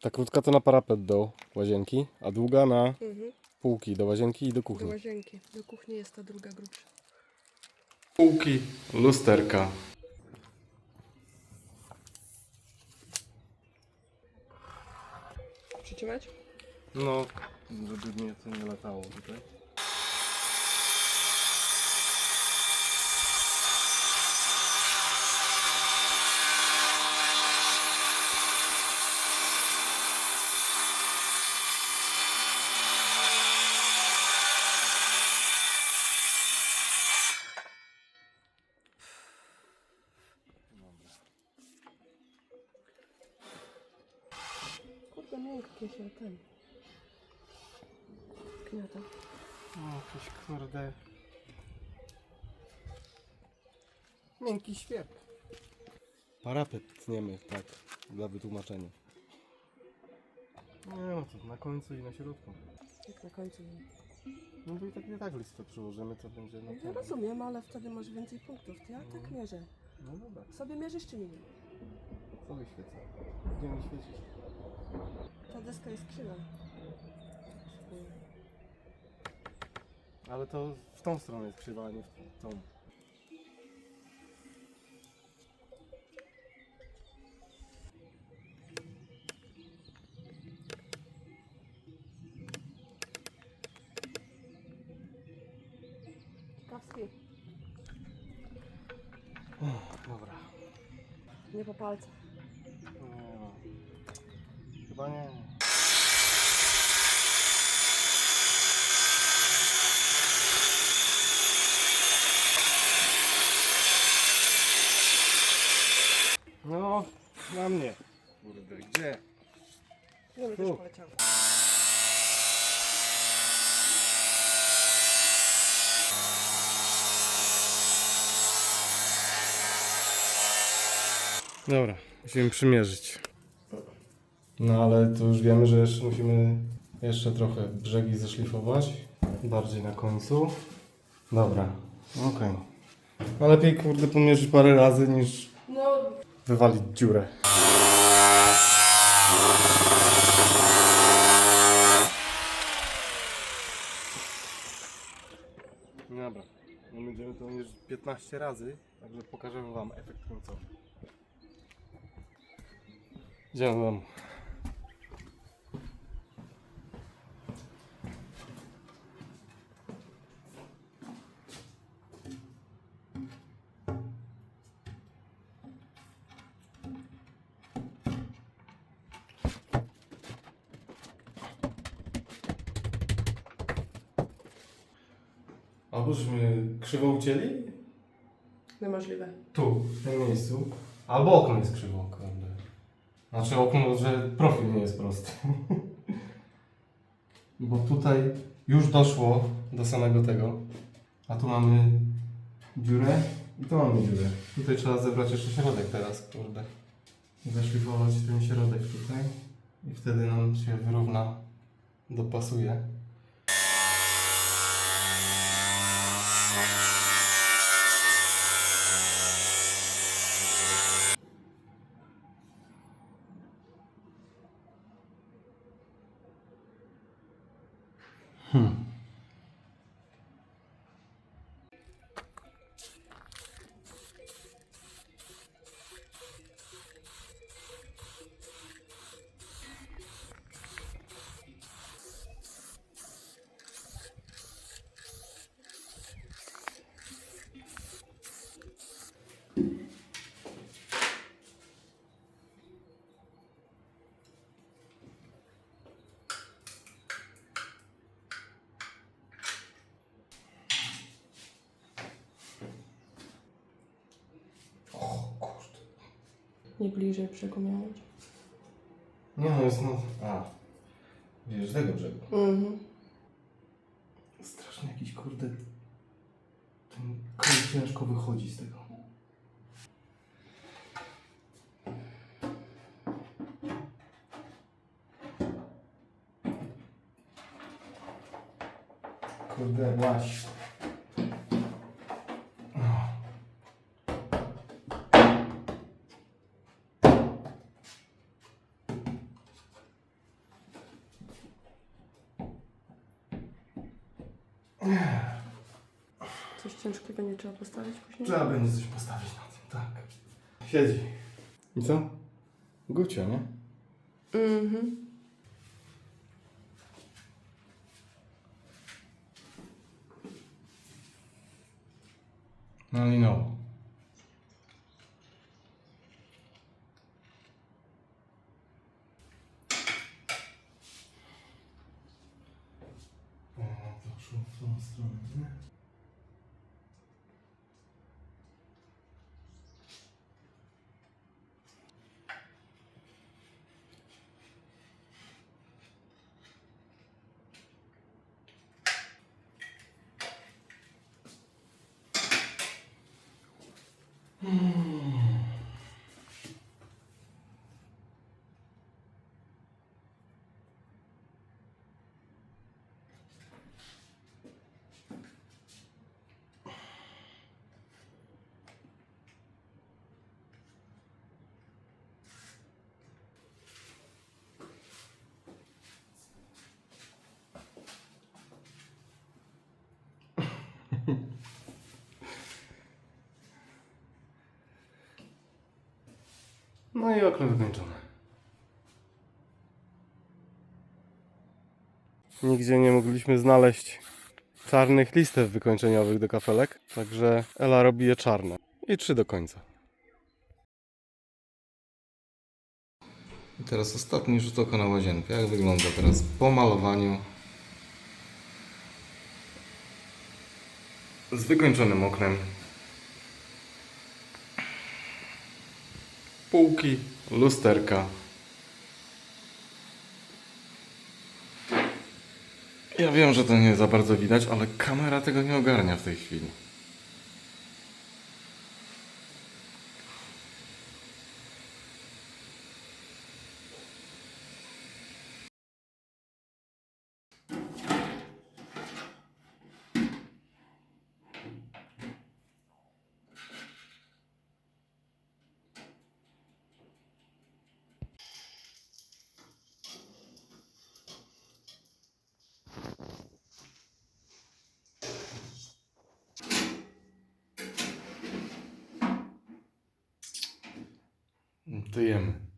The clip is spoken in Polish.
Ta krótka to na parapet do łazienki, a długa na Mhm. półki do łazienki i do Do kuchni. łazienki. Do kuchni jest ta druga grubsza. Półki, lusterka. Przytrzymać? No, żeby mnie to nie latało tutaj. Kurde, miękkie się ten. No, jakiś kurde... Miękki świat. Parapet tniemy, tak, dla wytłumaczenia. Nie no, to na końcu i na środku. Jak na końcu. No bo i tak nie tak listę przyłożymy, to będzie na Ja ten. rozumiem, ale wtedy masz więcej punktów. Ja tak mierzę. No dobra, Sobie mierzysz czy nie? co wyświecę? Gdzie mi świecisz? Ta deska jest krzywa. Ale to w tą stronę jest krzywa, a nie w tą. Ciekawski. Dobra. Nie po palcach. Nie no. No, na mnie. Kurde, gdzie? Nie będziesz Tu. poleciał. Dobra, musimy przymierzyć. No ale tu już wiemy, że jeszcze musimy jeszcze trochę brzegi zeszlifować. Bardziej na końcu. Dobra, okej. No lepiej kurde pomierzyć parę razy niż No, wywalić dziurę. Dobra, no będziemy to mierzyć 15 razy, także pokażemy Wam efekt końcowy. Idziemy do domu. Albo żeśmy krzywo ucięli? niemożliwe. Tu, w tym miejscu. Albo okno jest krzywo, kurde. Znaczy okno, że profil nie jest prosty. Bo tutaj już doszło do samego tego. A tu mamy dziurę i tu mamy dziurę. Tutaj trzeba zebrać jeszcze środek teraz, kurde. Zaszlifować ten środek tutaj. I wtedy nam się wyrówna, dopasuje. O Nie bliżej brzegu miał być. Nie no, jest no... A. Wiesz, tego brzegu. Mhm. Strasznie jakiś kurde. Ten koń ciężko wychodzi z tego. Kurde, łaś. Coś ciężkiego nie trzeba postawić później? Trzeba będzie coś postawić na tym, tak. Siedzi. I co? Gucio, nie? Mhm. Malinowo. O, to szło w tą stronę, nie? No i okno wykończone. Nigdzie nie mogliśmy znaleźć czarnych listew wykończeniowych do kafelek, także Ela robi je czarne. I trzy do końca. I teraz ostatni rzut oka na łazienkę. Jak wygląda teraz po malowaniu z wykończonym oknem. Półki, lusterka. Ja wiem, że to nie za bardzo widać, ale kamera tego nie ogarnia w tej chwili. теми.